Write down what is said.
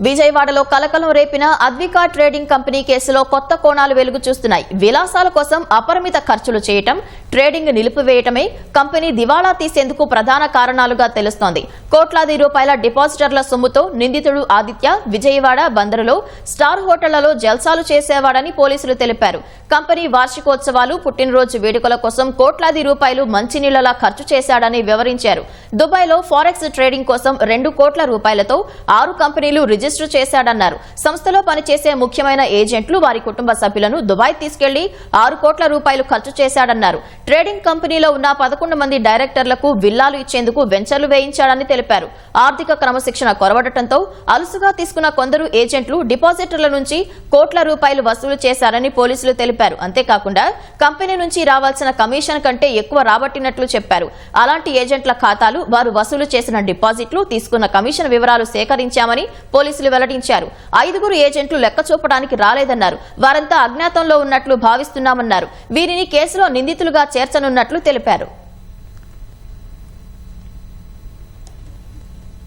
విజయవాడలో కలకలం రేపిన అద్వికా trading company కేసులో కొత్త కోణాలు వెలుగు చూస్తున్నాయి. విలాసాల కోసం అపరిమిత ఖర్చులు చేయటం ట్రేడింగ్ నిలిపివేయటమే కంపెనీ దివాళా తీసేందుకు ప్రధాన కారణాలుగా తెలుస్తోంది. కోట్లాది రూపాయల డిపాజిటర్ల సొమ్ముతో నిందితుడు ఆదిత్య విజయవాడ బందరులో స్టార్ హోటళ్ళలో జల్సాలు చేసేవాడని పోలీసులు తెలిపారు. కంపెనీ వార్షికోత్సవాలు పుట్టినరోజు వేడుకల కోసం కోట్లాది రూపాయలు మంచినీళ్ళలా ఖర్చు చేశాడని వివరించారు. దుబాయ్లో ఫారెక్స్ ట్రేడింగ్ కోసం రెండు కోట్ల రూపాయలతో ఆరు కంపెనీలు రిజిస్టర్ చేశాడన్నారు. సంస్థలో పనిచేసే ముఖ్యమైన ఏజెంట్లు వారి కుటుంబ సభ్యులను దుబాయ్ తీసుకెళ్ళి ఆరు కోట్ల రూపాయలు ఖర్చు చేశాడన్నారు. ట్రేడింగ్ కంపెనీలో ఉన్న పదకొండు మంది డైరెక్టర్లకు విల్లాలు ఇచ్చేందుకు వెంచర్లు వేయించాడని తెలిపారు. ఆర్థిక క్రమశిక్షణ కొరవడటంతో అలుసుగా తీసుకున్న కొందరు ఏజెంట్లు డిపాజిటర్ల నుంచి కోట్ల రూపాయలు వసూలు చేశారని పోలీసులు తెలిపారు. అంతేకాకుండా కంపెనీ నుంచి రావాల్సిన కమిషన్ కంటే ఎక్కువ రాబట్టినట్లు చెప్పారు. అలాంటి ఏజెంట్ల ఖాతాలు వారు వసూలు చేసిన డిపాజిట్లు తీసుకున్న కమిషన్ వివరాలు సేకరించామని పోలీసులు వెల్లడించారు. ఐదుగురు ఏజెంట్లు లెక్క చూపడానికి రాలేదన్నారు. వారంతా అజ్ఞాతంలో ఉన్నట్లు భావిస్తున్నామన్నారు. వీరిని కేసులో నిందితులుగా చేర్చనున్నట్లు తెలిపారు.